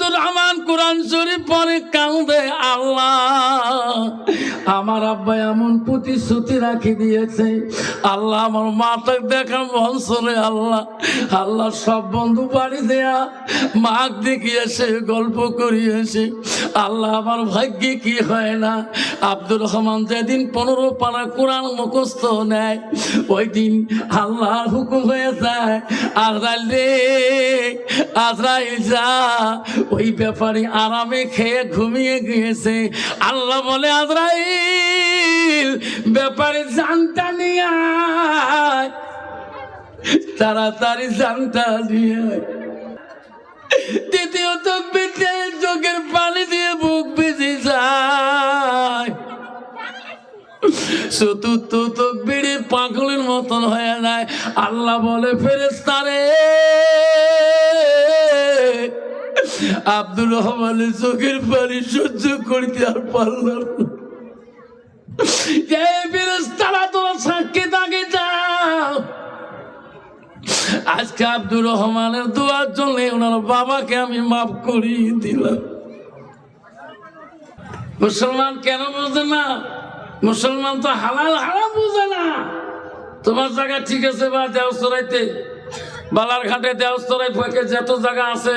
আব্দুর রহমান। কোরআন শরীফ পরে কাঁদে আল্লাহ। আমার আব্বা এমন প্রতিশ্রুতি রাখি দিয়েছে, আল্লাহ আমার মাকে দেখা বছরে আল্লাহ। আল্লাহ সব বন্ধু বাড়ি দেয়া, মাক দেখিয়েছে গল্প করিয়েছে আল্লাহ আমার ভাগ্যে কি হয় না? আব্দুর রহমান যেদিন পনেরো পাড়া কোরআন মুখস্থ নেয়, ওই দিন আল্লাহর হুকুম হয়ে যায়, আজরাইল রে, আজরাইল যা, ওই ব্যাপারে আরামে খেয়ে ঘুমিয়ে গিয়েছে আল্লাহ বলে, আজরাইল, ব্যাপারে জানটা নিয়ে। তাড়াতাড়ি জানটা নিয়ে। দ্বিতীয়ত, পিঠে চোখের পানি দিয়ে বুক বেঁচে যায় চতুর্থ তকবিরে পাগলের মতন হয়ে যায় আল্লাহ বলে ফেরেস্তারে আব্দুল রহমানের চোখের পানি সহ্য করতে আর পারলাম তোরা আজকে রহমানের ওনার বাবাকে আমি মাফ করিয়ে দিলাম। মুসলমান কেন বোঝে না? মুসলমান তো হালাল হারাম বুঝে না। তোমার জায়গা ঠিক আছে বা দেওসরাইতে বালার ঘাটে দেওসরাই ফাঁকে যত জায়গা আছে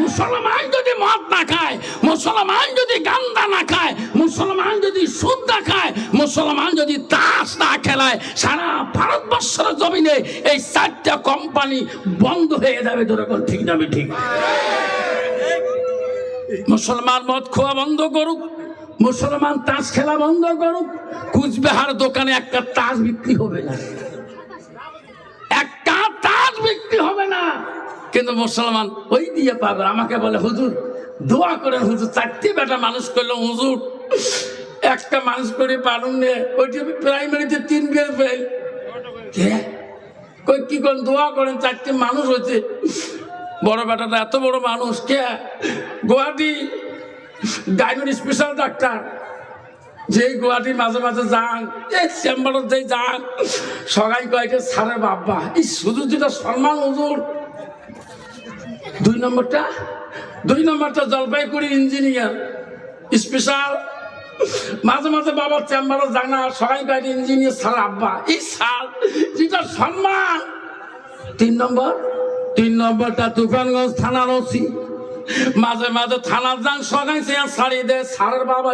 মুসলমান যদি মদ না খায়, মুসলমান যদি গান্দা না খায়, মুসলমান যদি সুদ না খায়, মুসলমান যদি তাস না খেলায়, সারা ভারতবর্ষের জমিনে এই চারটা কোম্পানি বন্ধ হয়ে যাবে যেরকম ঠিক না ঠিক। মুসলমান মদ খোয়া বন্ধ করুক, মুসলমান তাস খেলা বন্ধ করুক, কুচবিহার দোকানে একটা তাস বিক্রি হবে না। একটা তাস বিক্রি হবে না। কিন্তু মুসলমান ওই দিয়ে পাগল আমাকে বলে, হুজুর, দোয়া করেন হুজুর, চারটি বেটা মানুষ করল, হুজুর। একটা মানুষ করে পালন নে ওইটি আমি প্রাইমারিতে তিন বের ফেল কই, কি করেন? দোয়া করেন, চারটি মানুষ হয়েছে। বড় বেটাটা এত বড় মানুষ, কে? গুয়াহাটি। গাইনোর স্পেশাল ডাক্তার যেই গুয়াহাটি মাঝে মাঝে যান, এই চেম্বারত যে যান, সবাই কয়েকে সারে বাবা এই শুধু যেটা সম্মান, হুজুর। দুই নম্বরটা? দুই নম্বরটা জলপাইগুড়ি ইঞ্জিনিয়ার, স্পেশাল। মাঝে মাঝে বাবার চেম্বারে জানা সবাই ইঞ্জিনিয়ার স্যার আব্বা। এই স্যার, যেটা সম্মান। তিন নম্বর? তিন নম্বরটা তুফানগঞ্জ থানার ওসি। মাঝে মাঝে থানার যান সবাই সে ছাড়ি দেয় সারের বাবা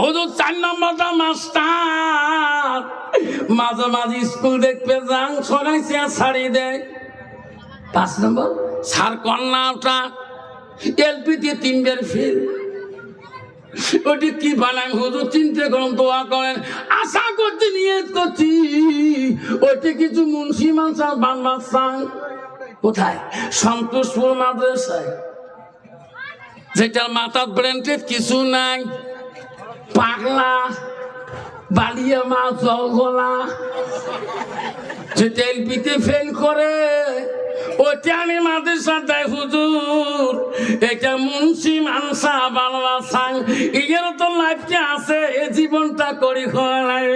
হুজুর, চার নম্বরটা মাস্টার। মাঝে মাঝে স্কুল দেখতে যান সবাই সে ছাড়ি দেয় পাঁচ নম্বর সার কন্যাটা এলপি দিয়ে তিনবার ফেল ওটি কি বানান হুজুর চিনতে করেন দোয়া করেন। আশা করতে নিয়ে করছি। ওটি কিছু মুন্সি মানসা বাংলার কোথায়? সন্তোষপুর মাদ্রাসায়। যেটার মাথার ব্রেন্টেড কিছু নাই। পাগলা, বালিয়া মা জলগলা। যেটা এলপিতে ফেল করে। ওটা আমি মাদ্রাসা দেয় হুজুর। এটা মুন্সি মানসা বাংলা সাং। ইয়ের তো লাইফটা আছে, এ জীবনটা করি খোলাই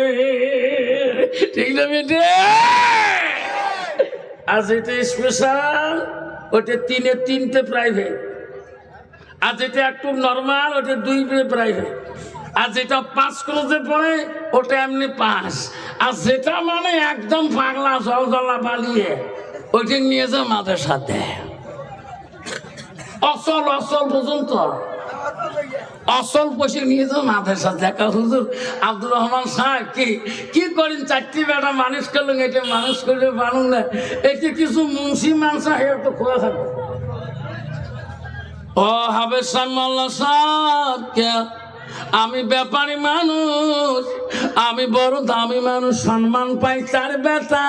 ঠিক না বেটে? আর যেটা স্পেশাল ওটা তিনে তিনটে প্রাইভেট আর যেটা একটু নর্মাল ওটা দুই প্রাইভেট আর যেটা পাস ক্লোজে পড়ে, ওটা এমনি পাস আর যেটা মানে একদম পাগলা জল জলা পালিয়ে। ওইটা নিয়ে যা মাদের সাথে। অসল অসল পর্যন্ত। অসল পয়সা নিয়ে যাও মাথার সাথে। দেখা হুজুর আব্দুর রহমান সাহেব, কি কি করেন? চারটি বেটা মানুষ করলেন, এটা মানুষ করে মানুষ না। এটা কিছু মুন্সি হয়ে তো খোলা থাকবে। ও হাবে সাহেব, কে? আমি ব্যাপারী মানুষ, আমি বড় দামি মানুষ, সম্মান পাই তার বেটা।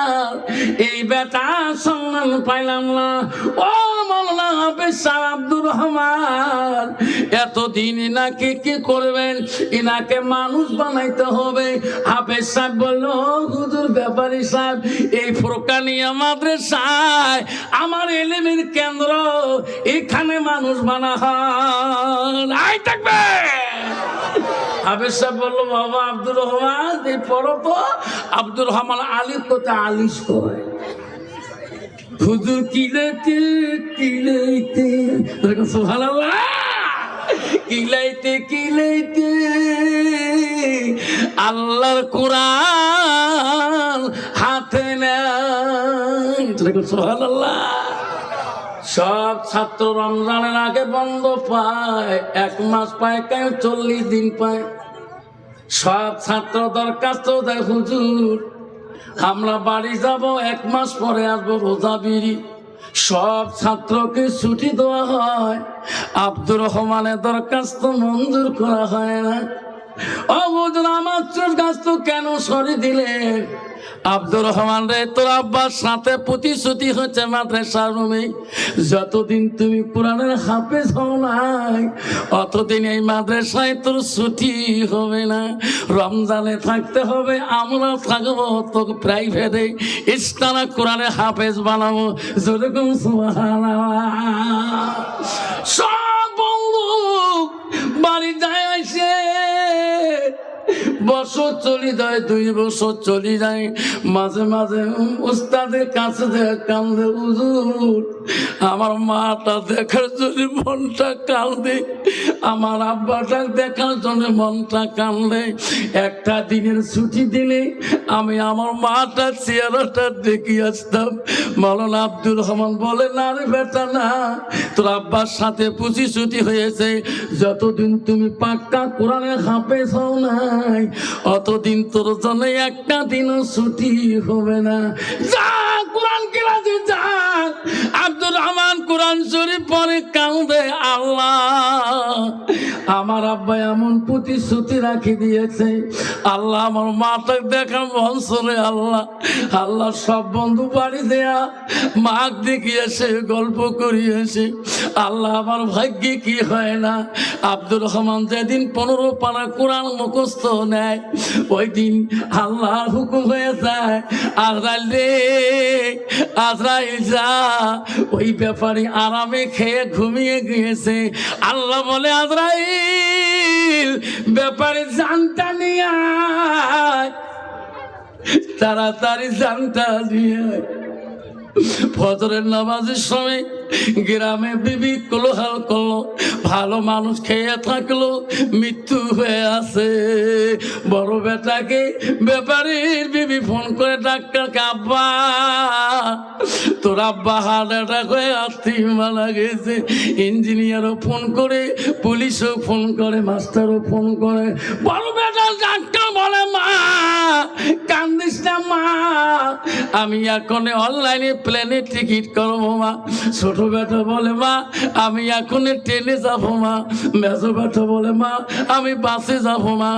এই বেটা সম্মান পাইলাম না। ও আব্দুর রহমান, এতদিন ইনাকে কি করবেন? ইনাকে মানুষ বানাইতে হবে। হাফেজ সাহেব বলল, হুজুর ব্যাপারী সাহেব, এই ফোরকানিয়া মাদ্রাসায় আমার এলিমের কেন্দ্র, এখানে মানুষ বানা হয়। থাকবে হাফেজ সাহেব বলল, বাবা আব্দুর রহমান, এই পড়ো তো। আব্দুর রহমান আলিফ কোথায়? আলিশ করে হুজুর, কিলাইতে কিলাইতে। সুবহানাল্লাহ। কিলাইতে কিলাইতে। আল্লাহর কোরআন হাতে নেয়। সুবহানাল্লাহ। সব ছাত্র রমজানের আগে বন্ধ পায়, এক মাস পায় কেউ চল্লিশ দিন পায়? সব ছাত্র দরখাস্ত দেয় হুজুর। আমরা বাড়ি যাব, এক মাস পরে আসব রোজা বিড়ি। সব ছাত্রকে ছুটি দেওয়া হয়। আব্দুর রহমানের দরখাস্ত মঞ্জুর করা হয় না। অবুজুর আমার চোর গাছ তো কেন সরি দিলেন আব্দুর রহমান রে, তোর আব্বার সাথে প্রতিশ্রুতি হচ্ছে মাদ্রাসার রুমে। যতদিন তুমি কোরআনের হাফেজ হও নাই, অতদিন এই মাদ্রাসায় তোর ছুটি হবে না। রমজানে থাকতে হবে আমরা থাকব তো প্রাইভেটে ইস্তানা কোরআনের হাফেজ বানাবো যেরকম। সব বন্ধু বাড়ি যায় আসে বছর চলি যায়, দুই বছর চলি যায়। মাঝে মাঝে উস্তাদের কাছে কান্দে, হুজুর, আমার মাটা দেখার জন্য মনটা কান্দে, আমার আব্বাটা দেখার জন্য মনটা কান্দে। একটা দিনের ছুটি দিলে আমি আমার মাটা চেহারাটা দেখে আসতাম। মৌলানা আব্দুল রহমান বলে, না রে বেটা, না। তোর আব্বার সাথে পুঁজি ছুটি হয়েছে। যতদিন তুমি পাক্কা কোরআনে হও নাই অতদিন তোর জন্য একটা দিনও ছুটি হবে না। যা কোরআন ক্লাসে যা আব্দুর রহমান কোরআন শরীফ পরে কাঁদে আল্লাহ। আমার আব্বা এমন প্রতিশ্রুতি রাখি দিয়েছে, আল্লাহ আমার আল্লাহ। আল্লাহ সব বন্ধু বাড়ি দেয়া দেখিয়েছে গল্প করিয়েছে আল্লাহ আমার ভাগ্যে কি হয় না? আব্দুর রহমান যেদিন পনেরো পারা কোরআন মুখস্থ নেয়, ওই দিন আল্লাহর হুকুম হয়ে যায়, আজরাইল রে, আজরাইল যা ওই ব্যাপারে আরামে খেয়ে ঘুমিয়ে গিয়েছে আল্লাহ বলে, আজরাইল, ব্যাপারে জানতা নিয়ে। তাড়াতাড়ি জানতা নিয়ে। ফজরের নামাজের সময় গ্রামে বিবি কোলোহাল করল, ভালো মানুষ খেয়ে থাকল, মৃত্যু হয়ে আছে। বড় বেটাকে ব্যাপারীর বিবি ফোন করে ডাক্তারকে আব্বা, তোর আব্বা হার্ট অ্যাটাক হয়ে আত্মি মারা গেছে। ইঞ্জিনিয়ারও ফোন করে, পুলিশও ফোন করে, মাস্টারও ফোন করে, বড় বেটা ডাক্তার বলে মা কান্দিস না, মা। আমি এখন অনলাইনে প্লেনে টিকিট করব, মা। ছোট বেটা বলে, মা, আমি এখন ট্রেনে যাব, মা। মেজো বেটা বলে, মা, আমি বাসে যাব, মা।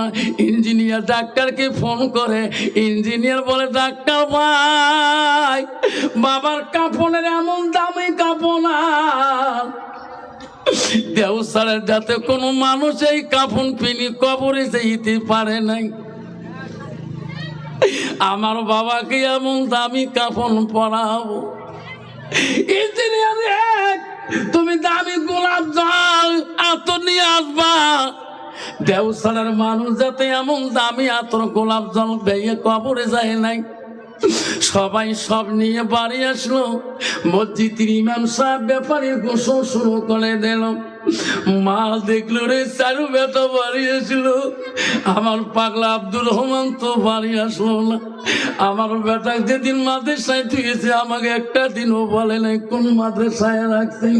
ইঞ্জিনিয়ার ডাক্তারকে ফোন করে, ইঞ্জিনিয়ার বলে, ডাক্তার ভাই, বাবার কাপড়ের এমন দামি কাপড় দেওসারের যাতে কোনো মানুষ এই কাফন পিনি কবরে যেতে পারে নাই। আমার বাবাকে এমন দামি কাফন পরাবো। ইঞ্জিনিয়ার এক, তুমি দামি গোলাপ জল এত নিয়ে আসবা। দেওসারের মানুষ যাতে এমন দামি আতর গোলাপ জল বেয়ে কবরে যায় নাই। সবাই সব নিয়ে বাড়ি আসলো। মসজিদের ইমাম সাহেব ব্যাপারে গোসল শুরু করে দিল। মা দেখল রে, চারু বেটা বাড়ি আসলো আমার পাগলা আব্দুর রহমান তো বাড়ি আসলো না। আমার বেটা যেদিন মাদ্রাসায় থুয়েছে আমাকে একটা দিনও বলে নাই, কোন মাদ্রাসায় রাখছেন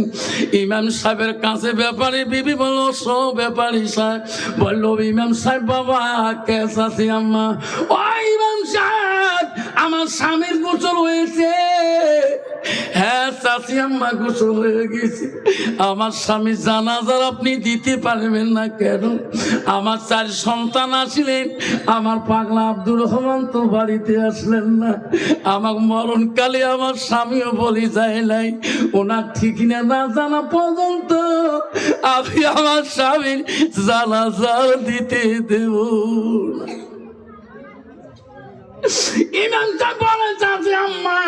ইমাম সাহেবের কাছে ব্যাপারে, বিবি বলল সো ব্যাপারী সাহেব। বলল, ইমাম সাহেব, বাবা, কেস আছে আম্মা। ও ইমাম সাহেব, আমার স্বামীর গোচর হয়েছে। হ্যাঁ আম্মা গোসল হয়ে গেছে। আমার স্বামী জানাজার আপনি দিতে পারবেন না কেন? আমার চার সন্তান আসলেন, আমার পাগলা আব্দুর রহমান তো বাড়িতে আসলেন না। আমার মরণকালে আমার স্বামীও বলি যায় নাই, ওনার ঠিক না জানা পর্যন্ত আমি আমার স্বামীর জানাজা দিতে দেব। ইমানটা বলে চাচি আম্মা।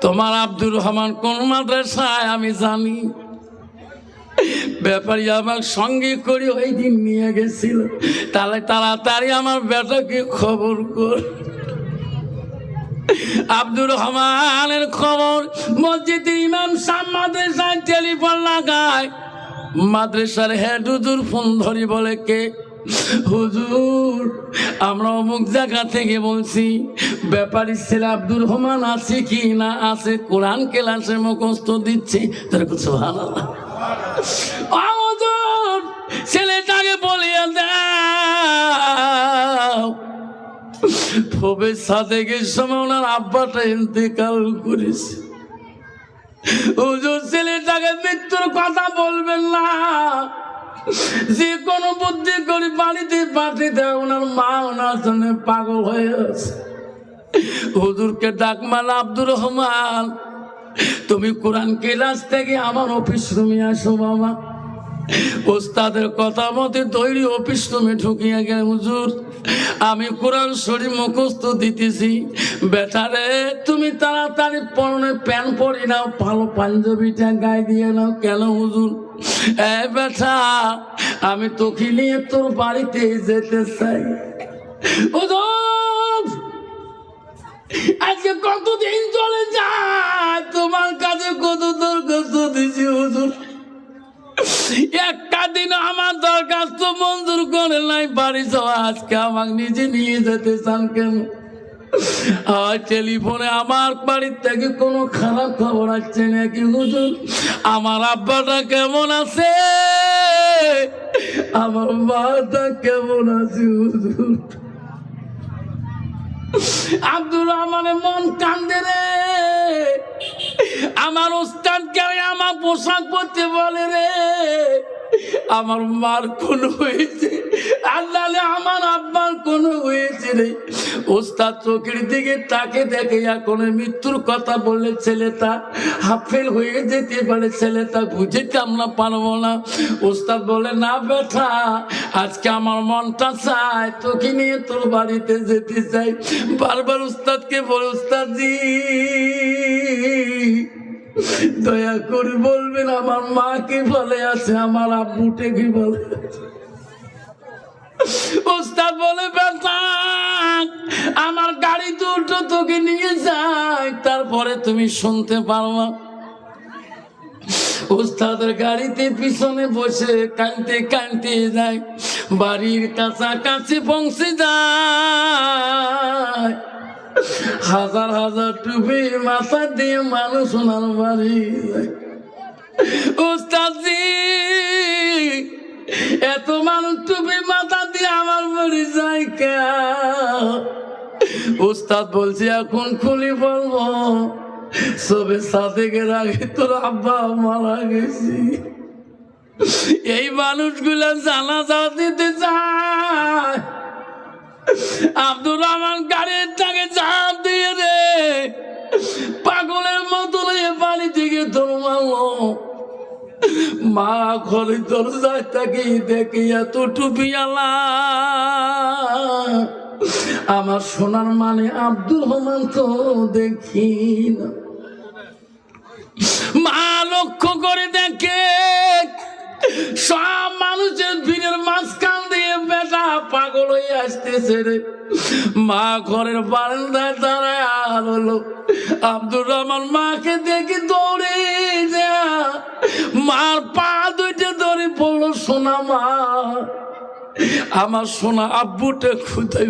তোমার আব্দুর রহমান কোন মাদ্রাসায় আমি জানি। ব্যাপারী আমার সঙ্গে করে ওই দিন নিয়ে গেছিল। তাহলে তাড়াতাড়ি আমার বেটাকে খবর কর। আব্দুর রহমানের খবর মসজিদে ইমাম সাহ মাদ্রাসায় টেলিফোন লাগায়। মাদ্রাসার হেড হুজুর ফোন ধরি বলে কে? হুজুর, আমরা অমুক জায়গা থেকে বলছি ব্যাপারী ছেলে আব্দুর রহমান আছে কি না আছে? কোরআন ক্লাসে মুখস্থ দিচ্ছে। তার কিছু ভালো ছেলেটাকে বলিয়া দাও। সাথে গিয়ে সময় ওনার আব্বাটা ইন্তেকাল করেছে। হুজুর ছেলেটাকে মৃত্যুর কথা বলবেন না। যে কোনো বুদ্ধি করে বাড়িতে পাঠিয়ে দেয়, ওনার মা ওনার জন্য পাগল হয়ে আছে। হুজুরকে ডাক, মাল আব্দুর রহমান, তুমি কোরআন ক্লাস থেকে আমার অফিস রুমে আসো বাবা ওস্তাদের কথা মতে তৈরি অফিস রুমে ঢুকিয়ে গেলে, হুজুর, আমি কোরআন শরীর মুখস্থ দিতেছি। বেটারে তুমি তাড়াতাড়ি পরনে প্যান্ট পরি নাও, ভালো পাঞ্জাবিটা গায়ে দিয়ে নাও। কেন হুজুর? এ বেটা, আমি তোকে নিয়ে তোর বাড়িতে যেতে চাই। হুজুর! আজকে কতদিন চলে যায়? তোমার কাছে কত দরখাস্ত দিছি হুজুর? একটা দিন আমার দরখাস্ত মঞ্জুর করে নাই, বাড়ি যাওয়া আজকে আমাকে নিজে নিয়ে যেতে চান কেন? টেলিফোনে আমার বাড়ির থেকে কোনো খারাপ খবর আসছে নাকি, হুজুর? আমার আব্বাটা কেমন আছে? আমার মাটা কেমন আছে, হুজুর? আব্দুর রহমানের মন কান্দে রে। আমার ওস্তাদ কে আমার পোশাক পরতে বলে রে। আমার মার কোন হয়েছে। নাহলে আমার আব্বার কোন হয়েছে রে। ওস্তাদ চোখের দিকে তাকে দেখে এখন মৃত্যুর কথা বললে ছেলেটা হাফেল হয়ে যেতে পারে, ছেলেটা বুঝেতে আমরা পারব না। ওস্তাদ বলে, না বেটা, আজকে আমার মনটা চায়, তোকে নিয়ে তোর বাড়িতে যেতে চাই। বারবার উস্তাদকে বলে উস্তাদ দয়া করে বলবেন, আমার মা কি বলে, আছে আমার আব্বুটে কি বলে। ওস্তাদ বলে, বেটা আমার গাড়ি দুটো তোকে নিয়ে যায় তারপরে তুমি শুনতে পারবা। উস্তাদের গাড়িতে পিছনে বসে কানতে কানতে যায়, বাড়ির কাছাকাছি পৌঁছে যায়। হাজার হাজার টুপি মাথা দিয়ে মানুষ ওনার বাড়ি যায়। এত মানুষ টুপি মাথা দিয়ে আমার যায় বলছে, এখন খুলি বলব। সবে আগে তোর আব্বা মারা গেছি। এই মানুষগুলো জানাজা দিতে চায়। আব্দুর রহমান গাড়ির টাকে চাপ দিয়ে রে, পাগলের মতো বাড়ি থেকে তোর মারলো। মা ঘরে দরজায় তাকে দেখে এত টুপিয়ালা আমার সোনার মানে আব্দুল রহমান তো দেখি না। মা লক্ষ্য করে দেখে সব হয়ে আসতেছে রে। মা ঘরের বারান্দায় দাঁড়ায় হলো। আব্দুর রহমান মাকে দেখে দৌড়ে যা। মার পা দুইটা ধরে পড়ল সোনা মা, আমার সোনা আব্বুটা খুদাই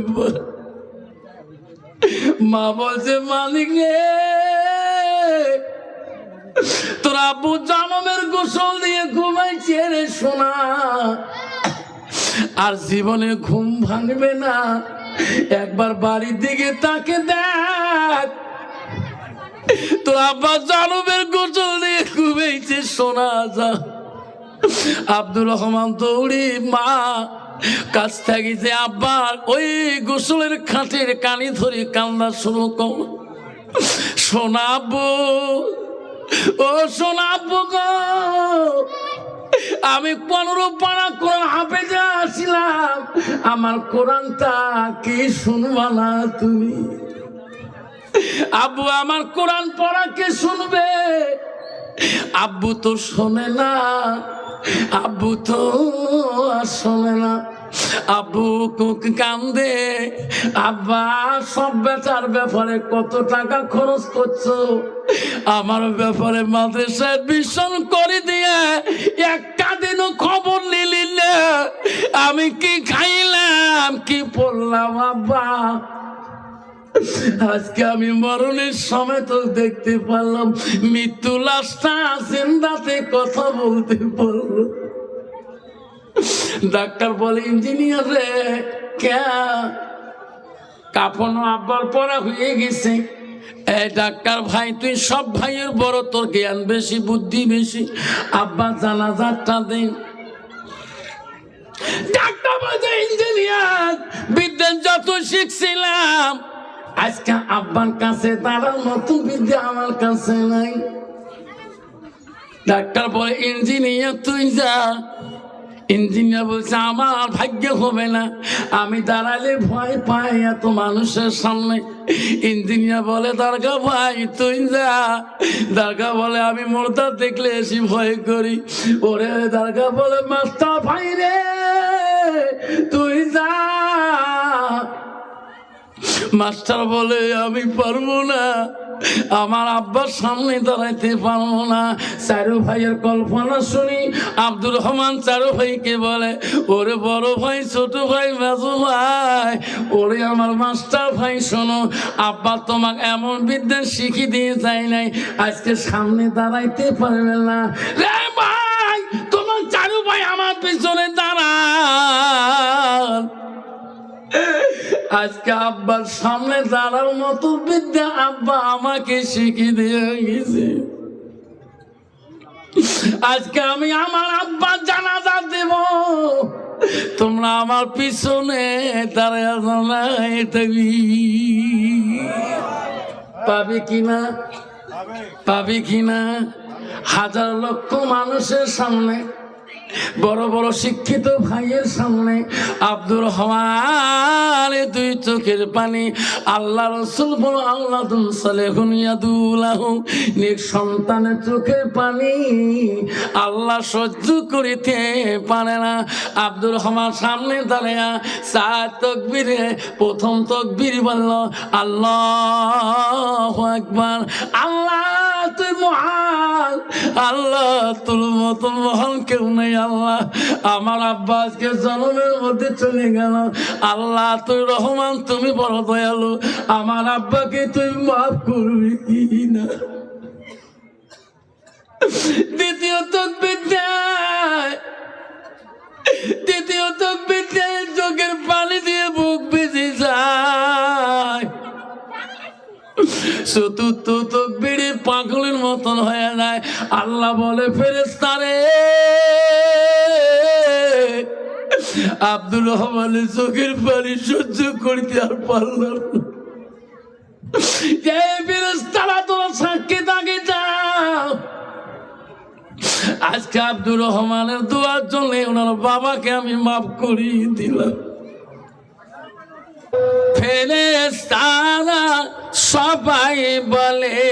মা বলছে, মালিক রে, তোর আব্বু জনমের গোসল দিয়ে ঘুমাইছে রে সোনা। আর জীবনে ঘুম ভাঙবে না। একবার বাড়ির দিকে তাকে দেখ। তো আব্বা জানুবের গোসল দিয়ে ঘুমেছে শোনা যা। আব্দুর রহমান দৌড়ি, মা, কাছ থেকে যে আব্বার ওই গোসলের খাটের কানি ধরে কান্না শুরু কর। শোনাবো ও শোনাবো গো। আমি পনেরো পাড়া কোরআন হাফেজে আসিলাম। আমার কোরআনটা কি শুনবা না তুমি? আব্বু, আমার কোরআন পড়া কে শুনবে? আব্বু তো শোনে না, আব্বু তো আর শোনে না। আব্বু কুক কান্দে, আব্বা, সব বেচার ব্যাপারে কত টাকা খরচ করছ? আমার ব্যাপারে মাদ্রাসায় ভীষণ করে দিয়ে একটা দিনও খবর নিলি না। আমি কি খাইলাম, কি পড়লাম, আব্বা? আজকে আমি মরণের সময় তো দেখতে পারলাম, মৃত্যু লাশটা জিন্দাতে কথা বলতে পারল। ডাক্তার বলে, ইঞ্জিনিয়ার রে কে কাপড় আব্বার পরা হয়ে গেছে। এই ডাক্তার ভাই, তুই সব ভাইয়ের বড়, তোর জ্ঞান বেশি, বুদ্ধি বেশি। আব্বা জানাজারটা দিন ডাক্তার ইঞ্জিনিয়ার যত শিখছিলাম, আজকে আব্বার কাছে মতো বিদ্যা আমার কাছে নাই। ডাক্তার বলে, ইঞ্জিনিয়ার, তুই যা ইঞ্জিনিয়ার বলছে, আমার ভাগ্য হবে না। আমি দাঁড়ালে ভয় পাই এত মানুষের সামনে। ইঞ্জিনিয়ার বলে, দারগা ভাই, তুই যা। দারগা বলে, আমি মোরদা দেখলে এসে ভয় করি। ওরে দারগা বলে, মাস্টার ভাই রে, তুই যা। মাস্টার বলে, আমি পারব না। আমার আব্বার সামনে দাঁড়াইতে পারব না। চারু ভাইয়ের কল্পনা শুনি, আব্দুর রহমান চারু ভাইকে বলে, ওরে বড় ভাই, ছোট ভাই, মেজু ভাই, ওরে আমার মাস্টার ভাই, শোনো, আব্বা তোমাকে এমন বিদ্যা শিখি দিয়ে যায় নাই। আজকে সামনে দাঁড়াইতে পারবে না। রে ভাই, তোমার চারু ভাই আমার পিছনে আজকে আব্বার সামনে দাঁড়ার মতো বিদ্যা আব্বা আমাকে শিখিয়ে দিয়ে গেছে। আজকে আমি আমার আব্বা জানাজা দেব। তোমরা আমার পিছনে দাঁড়ায় দেবি পাবি কিনা পাবি কিনা হাজার লক্ষ মানুষের সামনে বড় বড় শিক্ষিত ভাইয়ের সামনে আব্দুর রহমান দুই চোখের পানি। আল্লাহ রসুল বলো, আল্লাহ সালেহুন ইয়াদুল্লাহ নিক সন্তানের চোখের পানি আল্লাহ সহ্য করিতে পারে না। আব্দুর রহমান সামনে দাঁড়িয়া চার তকবিরে প্রথম তকবির বলল, আল্লাহ একবার আল্লাহ তুই মহান, আল্লাহ তোর মতন মহান কেউ নেই, আল্লাহ। আমার জন্মের মধ্যে চলে গেল। আল্লাহ, তুই রহমান, তুমি বড় দয়ালু। আমার আব্বাকে তুই মাফ করবি না? দ্বিতীয় দ্বিতীয় চোখের পানি দিয়ে বুক বেঁচে যায়। চতুর্থ তকবিরে পাগলের মতন হয়ে যায়। আল্লাহ বলে ফেরেস্তারে আব্দুর রহমানের চোখের পানি সহ্য করতে আর তোরা সাক্ষী আজকে আব্দুর রহমানের দোয়ার জন্য ওনার বাবাকে আমি মাফ করিয়ে দিলাম। ফেরেস্তারা সবাই বলে,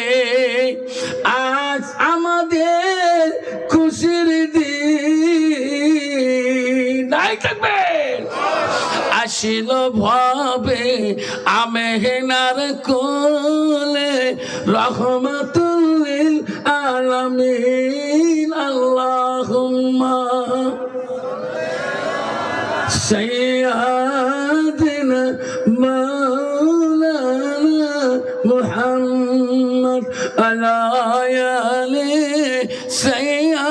আজ আমাদের খুশির দিন। থাকবে। আসিল ভাবে আমেহেনার কোলে, রহমতুল আলমিন আল্লাহ সেই আলায়ালে সাইয়া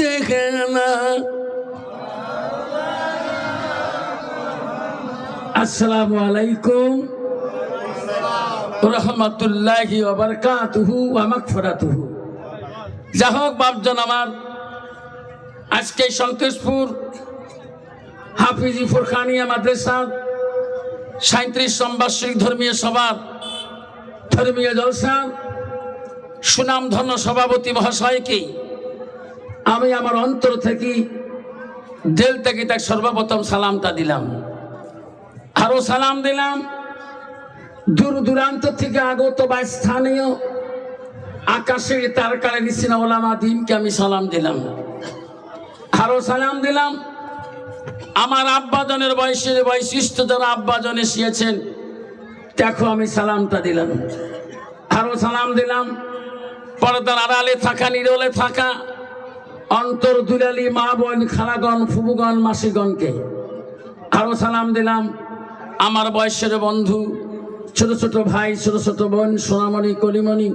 দেখনা। আসসালামু আলাইকুম। রহমতুল্লাহি ওবরকাতুহু ওয়া মাগফিরাতুহু। যা হোক, বাপজন আমার, আজকে সন্তোষপুর হাফিজি ফুরখানিয়া মাদ্রাসা সাঁত্রিশ সম্বাসিক ধর্মীয় সভার ধর্মীয় জলসা সুনাম ধন্য সভাপতি মহাশয়কে আমি আমার অন্তর থেকে জেল থেকে তার সর্বপ্রথম সালামটা দিলাম। আরও সালাম দিলাম। দূর দূরান্ত থেকে আগত বা স্থানীয় আকাশে তার কালে ওলামা দিনকে আমি সালাম দিলাম। আরও সালাম দিলাম। আমার আব্বাজনের বয়সের বৈশিষ্ট্য যারা আব্বাজন এসিয়েছেন দেখো আমি সালামটা দিলাম। আরও সালাম দিলাম। পর্দার আড়ালে থাকা, নিরলে থাকা, অন্তর দুলালি মা বোন, খালাগণ, ফুবুগণ, মাসিগণকে। আরও সালাম দিলাম, আমার বয়সের বন্ধু, ছোট ছোট ভাই, ছোট ছোট বোন, সোনামণি, কলিমণি,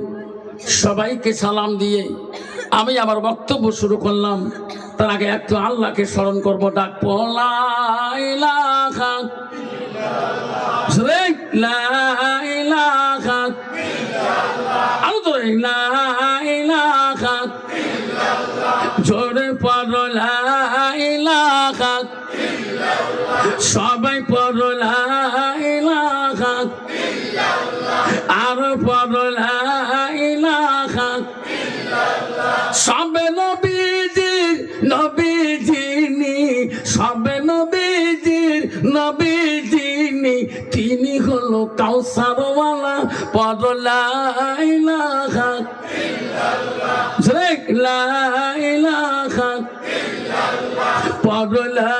সবাইকে সালাম দিয়ে আমি আমার বক্তব্য শুরু করলাম। তার আগে একটু আল্লাহকে স্মরণ করব, ডাক আরও তো জোরে পড়লা সবাই পড়লা আরও পড়লা সবে কাউসারওয়ালা ইলাহা পড়লা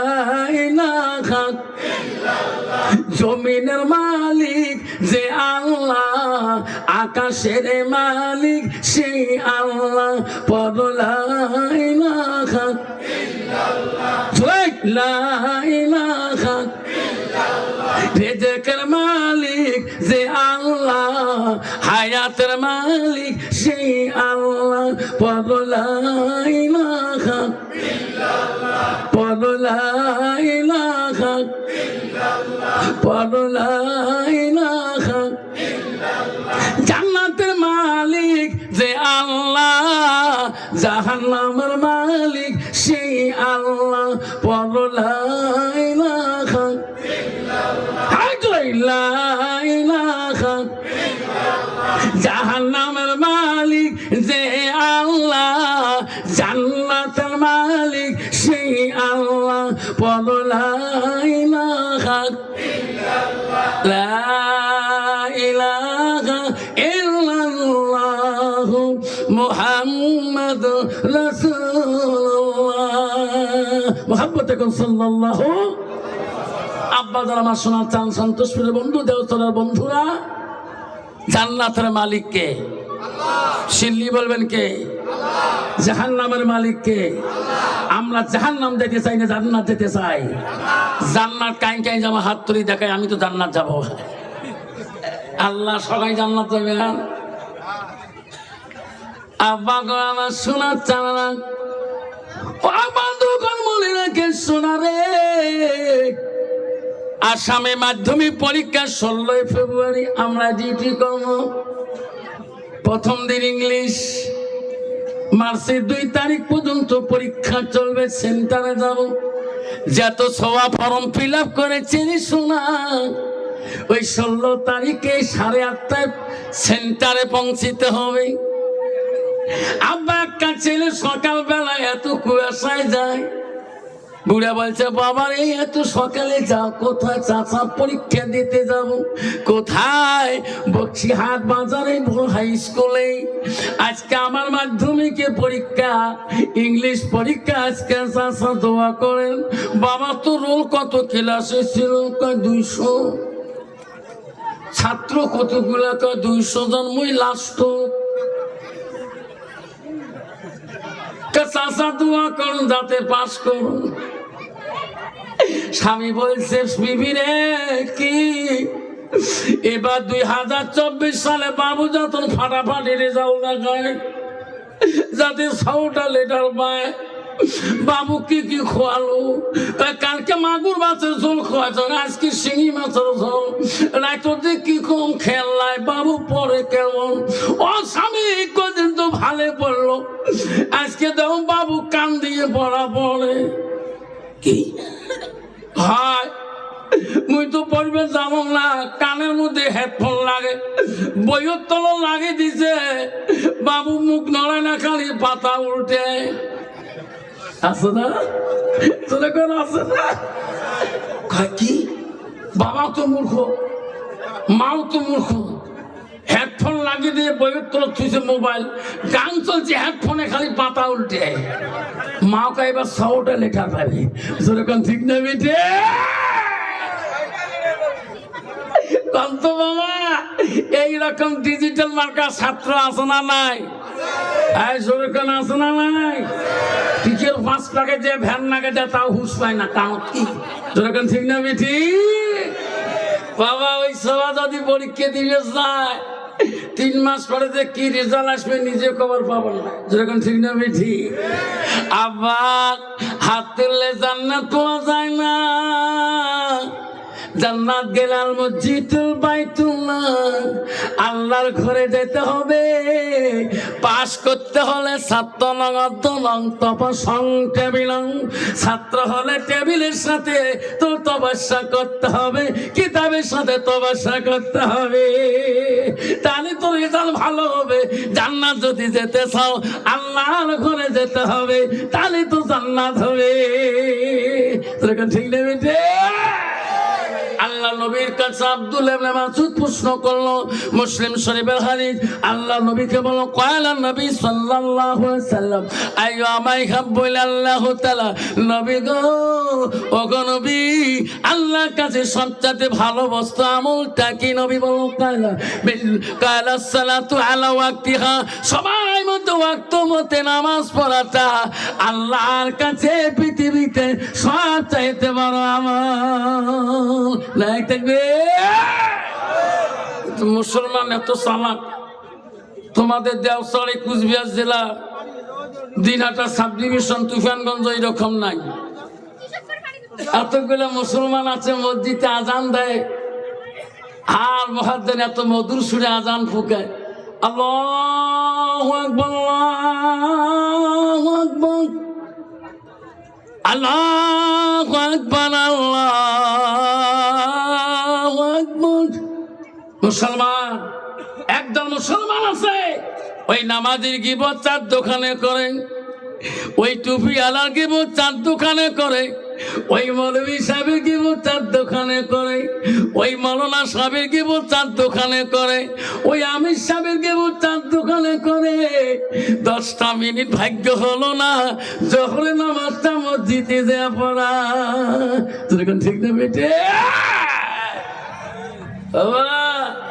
জমিনের মালিক যে আল্লাহ আকাশের মালিক সেই আল্লাহ। পদলাইলাখা রেজেকের মালিক যে আল্লাহ হায়াতের মালিক, সেই আল্লাহ পদলাইলাখা পদলাইলাখা পদলাইলাখা জান্নাতের মালিক যে আল্লাহ, জাহান্নামের মালিক, সেই আল্লাহ পদলাইলাখা হাইলাইলাখা জাহান্নামের মালিক যে আল্লাহ। জান্নাতের মালিক সেই আল্লাহ। ইল্লাল্লাহ মুহাম্মদ রাসূলুল্লাহ। মুহাম্মদ সাল্লাল্লাহু আব্বা যারা আমার শোনার চান সন্তোষপুরের বন্ধু, দেওতলার বন্ধুরা, জান্নাতের মালিককে সিল্লি বলবেন কে? জাহান নামের মালিককে আমরা জাহান নাম যেতে চাই না জান্নাত যেতে চাই। জান্নাত কাই কাই জামা হাত তুলি দেখায় আমি তো জান্নাত যাব। আল্লাহ সবাই জান্নাত যাবে না? আব্বা গো, আমার শোনার চান ও আমার দোকান মনে শোনা রে? আসামে মাধ্যমিক পরীক্ষা ষোলোই ফেব্রুয়ারি, আমরা ডিউটি কর্ম প্রথম দিন ইংলিশ, মার্চের দুই তারিখ পর্যন্ত পরীক্ষা চলবে, সেন্টারে যাব। যত সভা ফর্ম ফিল আপ করেছেন শোনা ওই ষোলো তারিখে সাড়ে আটটায় সেন্টারে পৌঁছিতে হবে। আব্বা, একটা ছেলে সকালবেলা এত কুয়াশায় যায়। বুড়া বলছে, বাবার এই এত সকালে যাও, কোথায় চাচা পরীক্ষা দিতে যাব? কোথায়? বক্সি হাট বাজারে বড় হাই স্কুলে আজকে আমার মাধ্যমিকে পরীক্ষা ইংলিশ পরীক্ষা, আজকে চাচা দোয়া করেন, বাবা তো রোল কত ক্লাসে ছিল? দুইশো। ছাত্র কতগুলা? দুইশো জন, মুই লাস্ট চাচা দোয়া করুন, যাতে পাশ করুন। স্বামী বলছে, বিবি রে, কি? এবার দুই হাজার চব্বিশ সালে বাবু যখন ফাটাফাটি রেজাল্ট দেখায় যাতে ছটা লেটার পায় বাবু কি কি খোয়ালো? তাই কালকে মাগুর মাছের ঝোল খোয়াছো আজকে শিঙি মাছের ঝোল। রাত্রে কি কম খেললাই বাবু পরে কেমন? ও স্বামী, কদিন তো ভালো পড়ল। আজকে দেখো বাবু কান দিয়ে পড়া পড়ে। কি? হয়, মুই তো পড়বে জানো না, কানের মধ্যে হেডফোন লাগে। বইয়ের তল লাগে দিছে। বাবু মুখ নড়ায় না, খালি পাতা উল্টে। আছে না? তোরে কোন আছে না? কি? বাবা তো মূর্খ, মাও তো মূর্খ। হেডফোন লাগিয়ে দিয়ে তল থুইছে মোবাইল। গান চলছে, হেডফোনে খালি পাতা উল্টে। মাও কা এবার সবটা লেখা পাবি। যেরকম ঠিক না বেটে? কন্ত বাবা ডিজিটাল মার্কার ছাত্র আছে না নাই? এই যেরকম আছে না নাই? টিকের পাঁচ লাগে যে, ভ্যান নাগে যে, তাও হুশ পায় না, তাও কি? যেরকম ঠিক না, মিঠি? বাবা, ওই সভা যদি পরীক্ষা দিবে যায়, তিন মাস পরে যে কি রেজাল্ট আসবে নিজে খবর পাবো না। যেরকম ঠিক না, মিঠি? আবার হাত তুললে না পাওয়া যায় না। জান্নাত গেলাল মসজিদুল বাইতুল্লাহ। আল্লাহর ঘরে যেতে হবে। পাশ করতে হলে ছাত্র নগদ টেবিলং। ছাত্র হলে টেবিলের সাথে তপস্যা করতে হবে, কিতাবের সাথে তপস্যা করতে হবে। তাহলে তো রেজাল্ট ভালো হবে। জান্নাত যদি যেতে চাও, আল্লাহর ঘরে যেতে হবে, তাহলে তো জান্নাত হবে। ঠিক নেবে আল্লাহ নবীর কাছে আব্দুল ইবনে মাসউদ প্রশ্ন করল, মুসলিম শরীফের হাদিস, আল্লাহ নবীকে বলো কয়লা নবী সাল্লাল্লাহু আলাইহি সাল্লাম, আইয়ু আমাই হাব্বুল আল্লাহ তাআলা, নবী গো ও গো নবী, আল্লাহর কাছে সবচেয়ে ভালো আমলটা কি নবী বলো কয়লা কয়লা সালাতু আলা ওয়াক্তিহা সবাই মতো ওয়াক্ত মতে নামাজ পড়াটা আল্লাহর কাছে পৃথিবীতে সব চাইতে বড় আমল। নাই থাকবে? মুসলমান এত চালাক। তোমাদের দেওসাড়ি কুচবিহার জেলা, দিনহাটা সাব ডিভিশন তুফানগঞ্জ এরকম নাই। এতগুলো মুসলমান আছে মসজিদে আজান দেয়। আর মহাদ্দেন এত মধুর সুরে আজান ফুকে। আল্লাহু আল্লাহ আল্লাহু আল্লাহু মুসলমান, একদল মুসলমান আছে। ওই নামাজের গিবত চার দোকানে করে, ওই টুপি আলার গিবত চার দোকানে করে, ওই মৌলবী সাহেবের গিবত চার দোকানে করে, ওই মৌলানা সাহেবের গিবত চার দোকানে করে, ওই আমির সাহেবের গিবত চার দোকানে করে। দশটা মিনিট ভাগ্য হলো না যখন নামাজটা মসজিদে দেয়া পড়া। তোর এখন ঠিক না বেটে? 爸爸。